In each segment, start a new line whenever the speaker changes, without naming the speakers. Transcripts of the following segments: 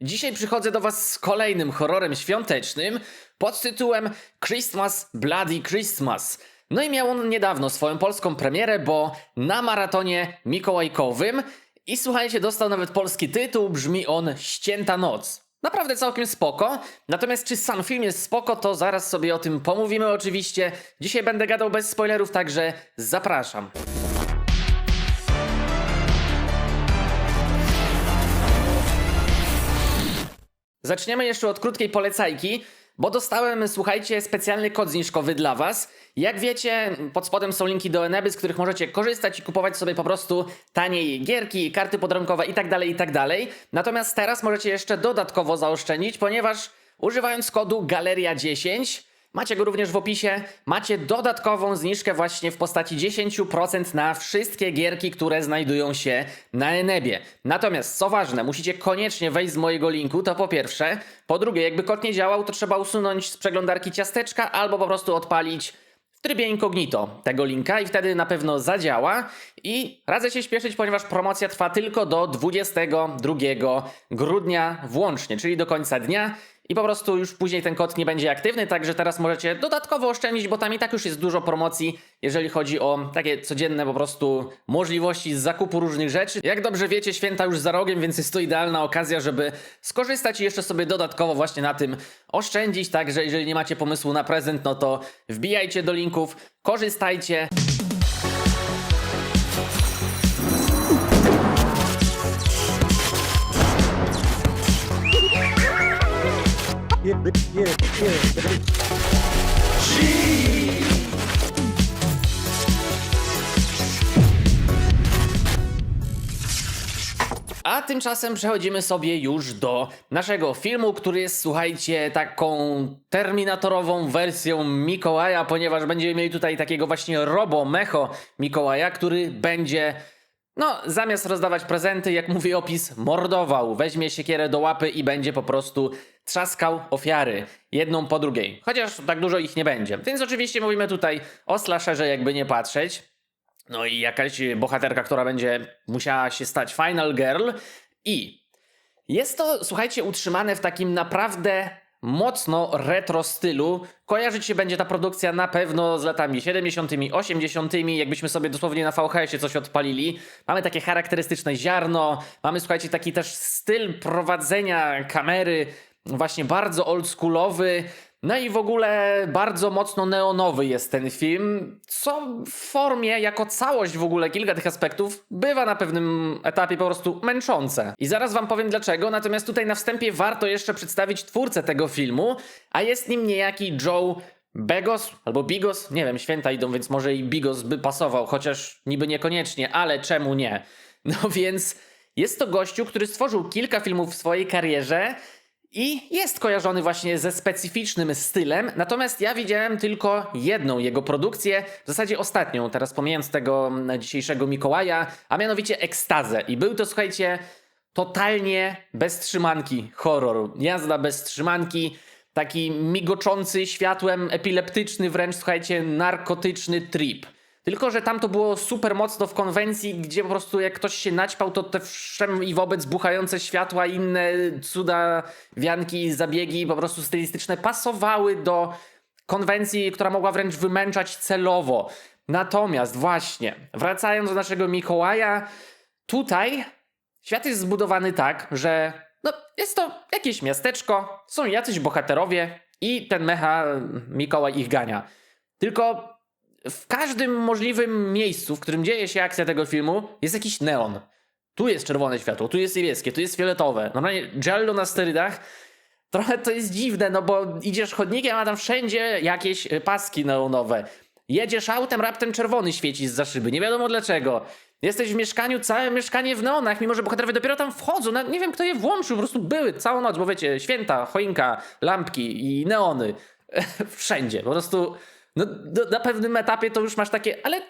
Dzisiaj przychodzę do Was z kolejnym horrorem świątecznym pod tytułem Christmas Bloody Christmas. No i miał on niedawno swoją polską premierę, bo na maratonie mikołajkowym i słuchajcie, dostał nawet polski tytuł, brzmi on Ścięta Noc. Naprawdę całkiem spoko. Natomiast czy sam film jest spoko, to zaraz sobie o tym pomówimy oczywiście. Dzisiaj będę gadał bez spoilerów, także zapraszam. Zaczniemy jeszcze od krótkiej polecajki, bo dostałem, słuchajcie, specjalny kod zniżkowy dla Was. Jak wiecie, pod spodem są linki do Eneby, z których możecie korzystać i kupować sobie po prostu taniej gierki, karty podrękowe itd., itd. Natomiast teraz możecie jeszcze dodatkowo zaoszczędzić, ponieważ używając kodu Galeria10 Macie go również w opisie. Macie dodatkową zniżkę właśnie w postaci 10% na wszystkie gierki, które znajdują się na Enebie. Natomiast co ważne, musicie koniecznie wejść z mojego linku, to po pierwsze. Po drugie, jakby kod nie działał, to trzeba usunąć z przeglądarki ciasteczka albo po prostu odpalić w trybie incognito tego linka i wtedy na pewno zadziała. I radzę się śpieszyć, ponieważ promocja trwa tylko do 22 grudnia włącznie, czyli do końca dnia. I po prostu już później ten kod nie będzie aktywny, także teraz możecie dodatkowo oszczędzić, bo tam i tak już jest dużo promocji, jeżeli chodzi o takie codzienne po prostu możliwości zakupu różnych rzeczy. Jak dobrze wiecie, święta już za rogiem, więc jest to idealna okazja, żeby skorzystać i jeszcze sobie dodatkowo właśnie na tym oszczędzić. Także jeżeli nie macie pomysłu na prezent, no to wbijajcie do linków, korzystajcie. A tymczasem przechodzimy sobie już do naszego filmu, który jest, słuchajcie, taką terminatorową wersją Mikołaja, ponieważ będziemy mieli tutaj takiego właśnie robo-mecho Mikołaja, który będzie, no, zamiast rozdawać prezenty, jak mówi opis, mordował. Weźmie siekierę do łapy i będzie po prostu trzaskał ofiary, jedną po drugiej. Chociaż tak dużo ich nie będzie. Więc oczywiście mówimy tutaj o slasherze, jakby nie patrzeć. No i jakaś bohaterka, która będzie musiała się stać Final Girl. I jest to, słuchajcie, utrzymane w takim naprawdę mocno retro stylu. Kojarzyć się będzie ta produkcja na pewno z latami 70., 80., jakbyśmy sobie dosłownie na VHS-ie coś odpalili. Mamy takie charakterystyczne ziarno, mamy, słuchajcie, taki też styl prowadzenia kamery, właśnie bardzo oldschoolowy. No i w ogóle bardzo mocno neonowy jest ten film, co w formie, jako całość w ogóle, kilka tych aspektów, bywa na pewnym etapie po prostu męczące. I zaraz wam powiem dlaczego, natomiast tutaj na wstępie warto jeszcze przedstawić twórcę tego filmu, a jest nim niejaki Joe Begos albo Bigos, nie wiem, święta idą, więc może i Bigos by pasował, chociaż niby niekoniecznie, ale czemu nie? No więc jest to gościu, który stworzył kilka filmów w swojej karierze, i jest kojarzony właśnie ze specyficznym stylem, natomiast ja widziałem tylko jedną jego produkcję, w zasadzie ostatnią, teraz pomijając tego mm, dzisiejszego Mikołaja, a mianowicie Ekstazę. I był to, słuchajcie, totalnie bez trzymanki horror. Jazda bez trzymanki, taki migoczący światłem, epileptyczny wręcz, słuchajcie, narkotyczny trip. Tylko, że tam to było super mocno w konwencji, gdzie po prostu jak ktoś się naćpał, to te wszem i wobec buchające światła inne cuda, wianki, zabiegi po prostu stylistyczne pasowały do konwencji, która mogła wręcz wymęczać celowo. Natomiast właśnie, wracając do naszego Mikołaja, tutaj świat jest zbudowany tak, że no, jest to jakieś miasteczko, są jacyś bohaterowie i ten mecha Mikołaj ich gania. Tylko w każdym możliwym miejscu, w którym dzieje się akcja tego filmu, jest jakiś neon. Tu jest czerwone światło, tu jest niebieskie, tu jest fioletowe. Normalnie Jello na sterydach. Trochę to jest dziwne, no bo idziesz chodnikiem, a tam wszędzie jakieś y, paski neonowe. Jedziesz autem, raptem czerwony świeci z za szyby. Nie wiadomo dlaczego. Jesteś w mieszkaniu, całe mieszkanie w neonach, mimo że bohaterowie dopiero tam wchodzą. No, nie wiem, kto je włączył, po prostu były całą noc, bo wiecie, święta, choinka, lampki i neony. Wszędzie, po prostu no, do, na pewnym etapie to już masz takie, ale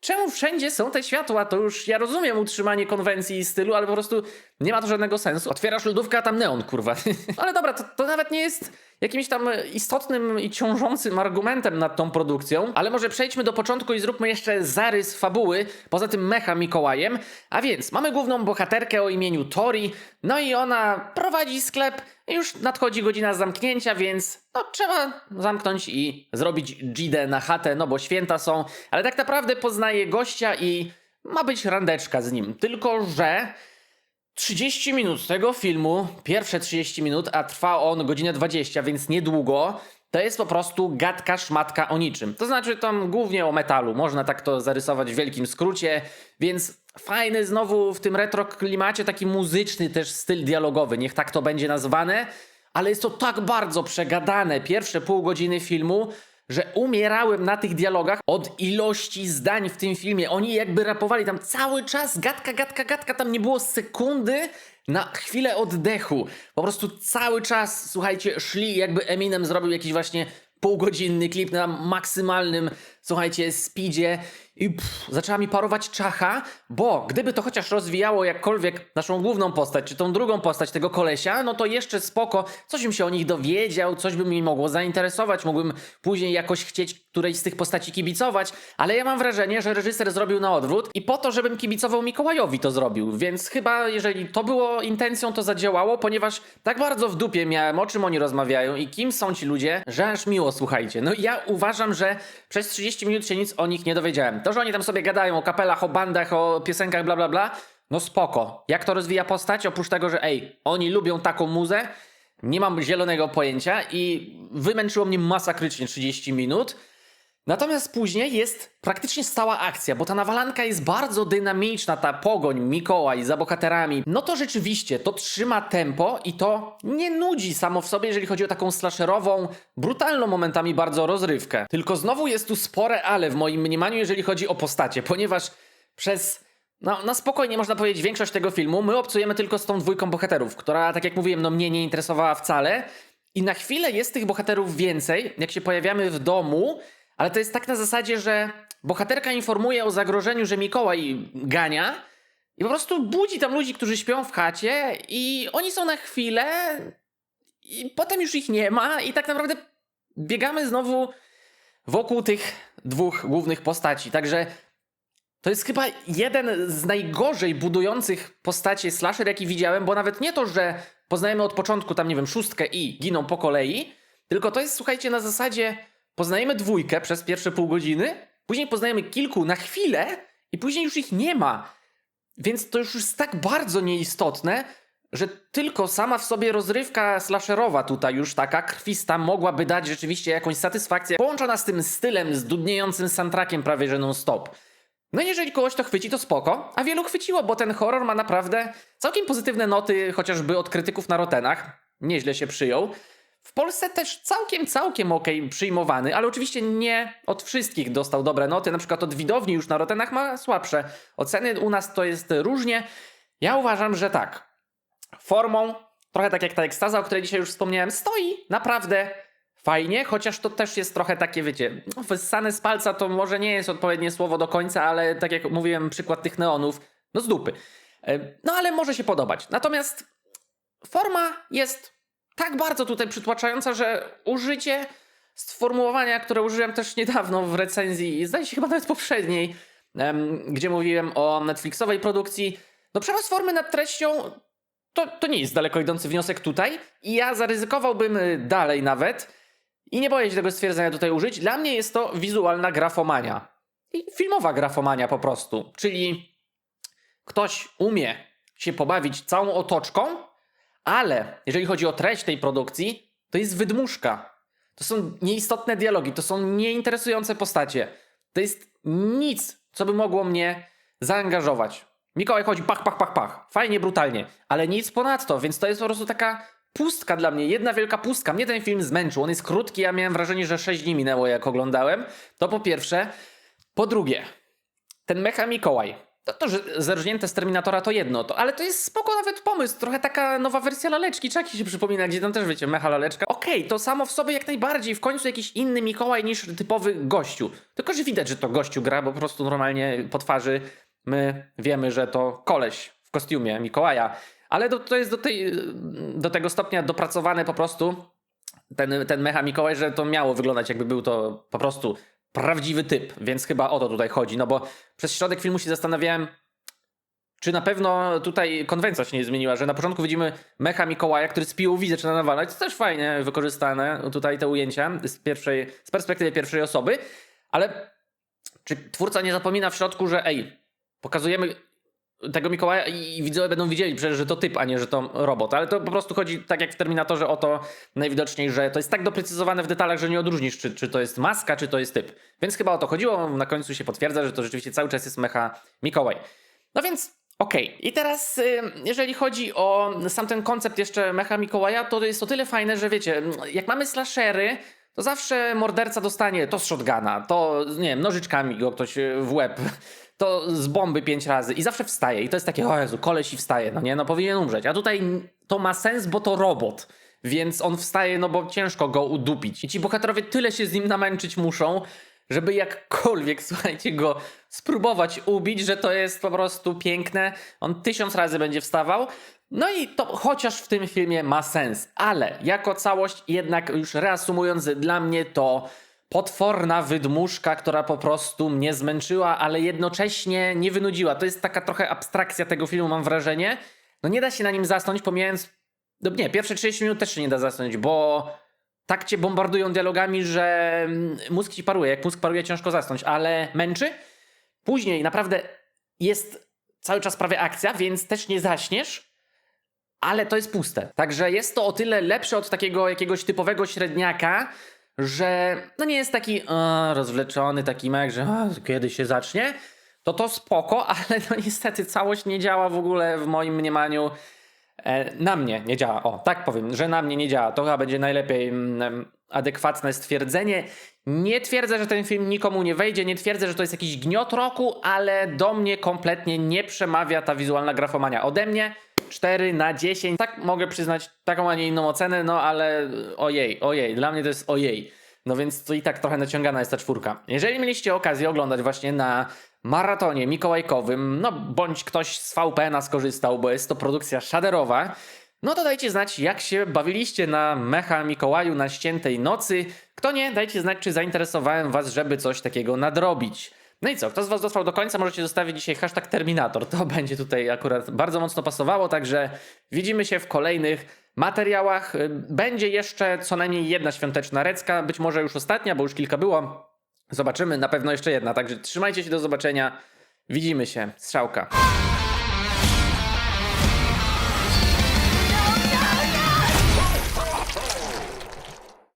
czemu wszędzie są te światła? To już ja rozumiem utrzymanie konwencji i stylu, ale po prostu Nie ma to żadnego sensu. Otwierasz lodówkę, a tam neon, kurwa. Ale dobra, to, to nawet nie jest jakimś tam istotnym i ciążącym argumentem nad tą produkcją, ale może przejdźmy do początku i zróbmy jeszcze zarys fabuły, poza tym mecha Mikołajem. A więc mamy główną bohaterkę o imieniu Tori, no i ona prowadzi sklep, już nadchodzi godzina zamknięcia, więc no trzeba zamknąć i zrobić gidę na chatę, no bo święta są, ale tak naprawdę poznaje gościa i ma być randeczka z nim, tylko że 30 minut tego filmu, pierwsze 30 minut, a trwa on godzinę 20, więc niedługo, to jest po prostu gadka szmatka o niczym. To znaczy tam głównie o metalu, można tak to zarysować w wielkim skrócie, więc fajny znowu w tym retro klimacie taki muzyczny też styl dialogowy, niech tak to będzie nazwane, ale jest to tak bardzo przegadane. Pierwsze pół godziny filmu, że umierałem na tych dialogach od ilości zdań w tym filmie. Oni jakby rapowali tam cały czas, gadka, gadka, gadka, tam nie było sekundy na chwilę oddechu. Po prostu cały czas, słuchajcie, szli jakby Eminem zrobił jakiś właśnie półgodzinny klip na maksymalnym, słuchajcie, speedzie i pff, zaczęła mi parować czacha, bo gdyby to chociaż rozwijało jakkolwiek naszą główną postać, czy tą drugą postać tego kolesia, no to jeszcze spoko, coś bym się o nich dowiedział, coś by mi mogło zainteresować, mógłbym później jakoś chcieć którejś z tych postaci kibicować, ale ja mam wrażenie, że reżyser zrobił na odwrót i po to, żebym kibicował Mikołajowi to zrobił, więc chyba jeżeli to było intencją, to zadziałało, ponieważ tak bardzo w dupie miałem, o czym oni rozmawiają i kim są ci ludzie, że aż miło, słuchajcie. No ja uważam, że przez 30 minut się nic o nich nie dowiedziałem. To, że oni tam sobie gadają o kapelach, o bandach, o piosenkach, bla bla bla, no spoko. Jak to rozwija postać? Oprócz tego, że ej, oni lubią taką muzę, nie mam zielonego pojęcia i wymęczyło mnie masakrycznie 30 minut. Natomiast później jest praktycznie stała akcja, bo ta nawalanka jest bardzo dynamiczna, ta pogoń Mikołaj za bohaterami. No to rzeczywiście, to trzyma tempo i to nie nudzi samo w sobie, jeżeli chodzi o taką slasherową, brutalną momentami bardzo rozrywkę. Tylko znowu jest tu spore ale w moim mniemaniu, jeżeli chodzi o postacie, ponieważ przez no, na spokojnie można powiedzieć większość tego filmu my obcujemy tylko z tą dwójką bohaterów, która, tak jak mówiłem, no mnie nie interesowała wcale. I na chwilę jest tych bohaterów więcej, jak się pojawiamy w domu, ale to jest tak na zasadzie, że bohaterka informuje o zagrożeniu, że Mikołaj gania i po prostu budzi tam ludzi, którzy śpią w chacie i oni są na chwilę i potem już ich nie ma i tak naprawdę biegamy znowu wokół tych dwóch głównych postaci. Także to jest chyba jeden z najgorzej budujących postaci slasher, jaki widziałem, bo nawet nie to, że poznajemy od początku tam, nie wiem, szóstkę i giną po kolei, tylko to jest, słuchajcie, na zasadzie poznajemy dwójkę przez pierwsze pół godziny, później poznajemy kilku na chwilę i później już ich nie ma. Więc to już jest tak bardzo nieistotne, że tylko sama w sobie rozrywka slasherowa tutaj już taka krwista mogłaby dać rzeczywiście jakąś satysfakcję, połączona z tym stylem, z dudniejącym soundtrackiem prawie że non-stop. No i jeżeli kogoś to chwyci, to spoko, a wielu chwyciło, bo ten horror ma naprawdę całkiem pozytywne noty, chociażby od krytyków na Rotenach. Nieźle się przyjął. W Polsce też całkiem, całkiem okej przyjmowany, ale oczywiście nie od wszystkich dostał dobre noty. Na przykład od widowni już na Rotenach ma słabsze oceny. U nas to jest różnie. Ja uważam, że tak. Formą, trochę tak jak ta ekstaza, o której dzisiaj już wspomniałem, stoi naprawdę fajnie, chociaż to też jest trochę takie, wiecie, wyssane z palca to może nie jest odpowiednie słowo do końca, ale tak jak mówiłem, przykład tych neonów, no z dupy. E, No ale może się podobać. Natomiast forma jest tak bardzo tutaj przytłaczająca, że użycie sformułowania, które użyłem też niedawno w recenzji, zdaje się chyba nawet poprzedniej, gdzie mówiłem o Netflixowej produkcji, no przerost formy nad treścią to, to nie jest daleko idący wniosek tutaj i ja zaryzykowałbym y, dalej nawet i nie boję się tego stwierdzenia tutaj użyć. Dla mnie jest to wizualna grafomania. I filmowa grafomania po prostu. Czyli ktoś umie się pobawić całą otoczką, ale jeżeli chodzi o treść tej produkcji, to jest wydmuszka. To są nieistotne dialogi, to są nieinteresujące postacie. To jest nic, co by mogło mnie zaangażować. Mikołaj chodzi pach, pach, pach, pach. Fajnie, brutalnie, ale nic ponadto, więc to jest po prostu taka pustka dla mnie, jedna wielka pustka. Mnie ten film zmęczył, on jest krótki, ja miałem wrażenie, że 6 dni minęło jak oglądałem. To po pierwsze. Po drugie, ten mecha Mikołaj. To, to, że zerżnięte z Terminatora to jedno, to, ale to jest spoko nawet pomysł. Trochę taka nowa wersja laleczki, czaki się przypomina, gdzie tam też wiecie, mecha laleczka. Okej, to samo w sobie jak najbardziej, w końcu jakiś inny Mikołaj niż typowy gościu. Tylko, że widać, że to gościu gra, bo po prostu normalnie po twarzy my wiemy, że to koleś w kostiumie Mikołaja. ale to, to jest do, tej, do tego stopnia dopracowane po prostu ten, ten Mecha Mikołaj, że to miało wyglądać jakby był to po prostu prawdziwy typ, więc chyba o to tutaj chodzi, no bo przez środek filmu się zastanawiałem, czy na pewno tutaj konwencja się nie zmieniła, że na początku widzimy Mecha Mikołaja, który z POV zaczyna nawalać, to też fajnie wykorzystane tutaj te ujęcia z, pierwszej, z perspektywy pierwszej osoby, ale czy twórca nie zapomina w środku, że ej, pokazujemy tego Mikołaja i widzowie będą widzieli przecież, że to typ, a nie, że to robot. Ale to po prostu chodzi, tak jak w Terminatorze, o to najwidoczniej, że to jest tak doprecyzowane w detalach, że nie odróżnisz, czy, czy to jest maska, czy to jest typ. Więc chyba o to chodziło. Na końcu się potwierdza, że to rzeczywiście cały czas jest mecha Mikołaj. No więc okej. I teraz, y, jeżeli chodzi o sam ten koncept jeszcze mecha Mikołaja, to jest o tyle fajne, że wiecie, jak mamy slashery, to zawsze morderca dostanie to z shotguna, to nie wiem, nożyczkami go ktoś y, w łeb, to z bomby pięć razy i zawsze wstaje. I to jest takie, o Jezu, koleś i wstaje, no nie, no powinien umrzeć. A tutaj to ma sens, bo to robot. Więc on wstaje, no bo ciężko go udupić. I ci bohaterowie tyle się z nim namęczyć muszą, żeby jakkolwiek, słuchajcie, go spróbować ubić, że to jest po prostu piękne. On tysiąc razy będzie wstawał. No i to chociaż w tym filmie ma sens, ale jako całość, jednak już reasumując, dla mnie to potworna wydmuszka, która po prostu mnie zmęczyła, ale jednocześnie nie wynudziła. To jest taka trochę abstrakcja tego filmu, mam wrażenie. No nie da się na nim zasnąć, pomijając. No nie, pierwsze 30 minut też się nie da zasnąć, bo tak cię bombardują dialogami, że mm, mózg ci paruje. Jak mózg paruje, ciężko zasnąć, ale męczy. Później naprawdę jest cały czas prawie akcja, więc też nie zaśniesz, ale to jest puste. Także jest to o tyle lepsze od takiego jakiegoś typowego średniaka, że no nie jest taki e, rozwleczony, taki mek, że e, kiedy się zacznie, to to spoko, ale no niestety całość nie działa w ogóle w moim mniemaniu. E, na mnie nie działa. O, tak powiem, że na mnie nie działa. To chyba będzie najlepiej mm, adekwatne stwierdzenie. Nie twierdzę, że ten film nikomu nie wejdzie, nie twierdzę, że to jest jakiś gniot roku, ale do mnie kompletnie nie przemawia ta wizualna grafomania. Ode mnie 4 na 10. Tak mogę przyznać taką, a nie inną ocenę, no ale ojej, ojej, dla mnie to jest ojej. No więc to i tak trochę naciągana jest ta czwórka. Jeżeli mieliście okazję oglądać właśnie na maratonie mikołajkowym, no bądź ktoś z VPN-a skorzystał, bo jest to produkcja shaderowa, no to dajcie znać, jak się bawiliście na Mecha Mikołaju na ściętej nocy. Kto nie, dajcie znać, czy zainteresowałem was, żeby coś takiego nadrobić. No i co, kto z was dotrwał do końca, możecie zostawić dzisiaj hashtag Terminator. To będzie tutaj akurat bardzo mocno pasowało, także widzimy się w kolejnych materiałach. Y, Będzie jeszcze co najmniej jedna świąteczna recka, być może już ostatnia, bo już kilka było. Zobaczymy, na pewno jeszcze jedna, także trzymajcie się, do zobaczenia. Widzimy się, strzałka.